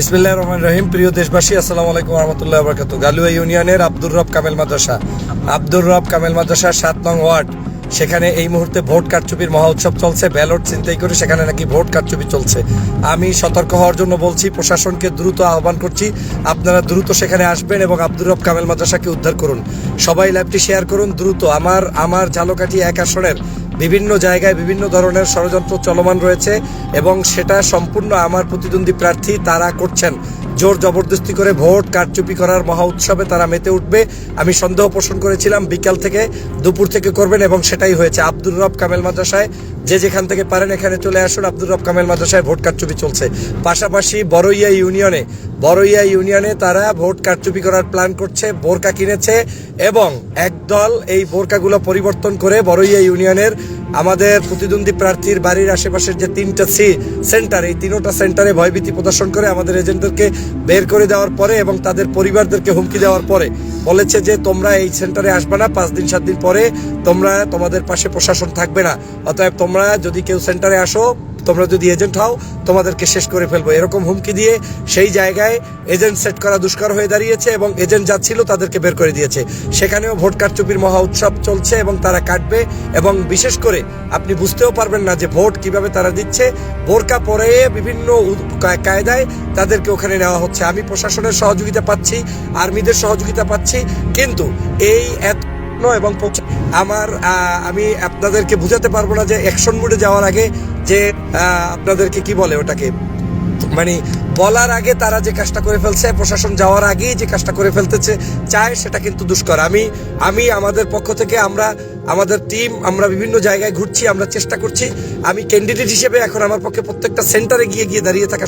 বিসমিল্লাহ রহমান রহিম। প্রিয় দেশবাসী, আসসালামু আলাইকুম রহমতুল্লাহ বরকাত গালুয়া ইউনিয়নের আব্দুর রব কামেল মাদ্রাসা। আব্দুর রব কামেল মাদ্রাসা, সাত নং ওয়ার্ড। সেখানে এই মুহূর্তে ভোট কারচুপির মহা উৎসব চলছে। ব্যালট চিন্তাই করে সেখানে নাকি ভোট কারচুপি চলছে। আমি সতর্ক হওয়ার জন্য বলছি, প্রশাসনকে দ্রুত আহ্বান করছি, আপনারা দ্রুত সেখানে আসবেন এবং আব্দুর রব কামেল মাদ্রাসাকে উদ্ধার করুন। সবাই ল্যাবটি শেয়ার করুন, দ্রুত। আমার আমার ঝালকাঠি এক আসনের বিভিন্ন জায়গায় বিভিন্ন ধরনের ষড়যন্ত্র চলমান রয়েছে এবং সেটা সম্পূর্ণ আমার প্রতিদ্বন্দ্বী প্রার্থী তারা করছেন। জোর জবরদস্তি করে ভোট কারচুপি করার মহা উৎসবে তারা মেতে উঠবে। আমি সন্দেহ পোষণ করেছিলাম, বিকাল থেকে দুপুর থেকে করবেন এবং সেটাই হয়েছে। আব্দুর রব কামেল মাদ্রাসায় যে যেখান থেকে পারেন এখানে চলে আসুন। আব্দুর রব কামেল মাদ্রাসায় ভোট কারচুপি চলছে। পাশাপাশি বড়ইয়া ইউনিয়নে বড়ইয়া ইউনিয়নে তারা ভোট কারচুপি করার প্ল্যান করছে, বোরকা কিনেছে এবং একদল এই বোরকাগুলো পরিবর্তন করে বড়ইয়া ইউনিয়নের আমাদের প্রতিদ্বন্দ্বী প্রার্থীর বাড়ির আশেপাশের যে তিনটা সি সেন্টার, এই তিনোটা সেন্টারে ভয়ভীতি প্রদর্শন করে আমাদের এজেন্টদেরকে বের করে দেওয়ার পরে এবং তাদের পরিবারদেরকে হুমকি দেওয়ার পরে বলেছে যে, তোমরা এই সেন্টারে আসবে না, পাঁচ দিন, সাত দিন পরে তোমরা তোমাদের পাশে প্রশাসন থাকবে না। অতএব তোমরা যদি কেউ সেন্টারে আসো তোমরা যদি এজেন্ট হও, তোমাদেরকে শেষ করে ফেলব। এরকম হুমকি দিয়ে সেই জায়গায় এজেন্ট সেট করা দুষ্কর হয়ে দাঁড়িয়েছে এবং এজেন্ট যাচ্ছিল তাদেরকে বের করে দিয়েছে। সেখানেও ভোট কারচুপির মহা উৎসব চলছে এবং তারা কাটবে এবং বিশেষ করে আপনি বুঝতেও পারবেন না যে ভোট কীভাবে তারা দিচ্ছে। বোরকা পরে বিভিন্ন কায়দায় তাদেরকে ওখানে নেওয়া হচ্ছে। আমি প্রশাসনের সহযোগিতা পাচ্ছি, আর্মিদের সহযোগিতা পাচ্ছি, কিন্তু এই এত এবং আমার আমি আপনাদেরকে বুঝাতে পারব না যে অ্যাকশন মুডে যাওয়ার আগে যে আপনাদেরকে কি বলে ওটাকে? মানে বলার আগে তারা যে কাজটা করে ফেলছে, প্রশাসন যাওয়ার আগেই যে কাজটা করে ফেলতেছে, চায় সেটা কিন্তু দুষ্কর। আমি আমি আমাদের পক্ষ থেকে আমরা, আমাদের টিম, আমরা বিভিন্ন জায়গায় ঘুরছি, আমরা চেষ্টা করছি। আমি ক্যান্ডিডেট হিসেবে এখন আমার পক্ষে প্রত্যেকটা সেন্টারে গিয়ে গিয়ে দাঁড়িয়ে থাকা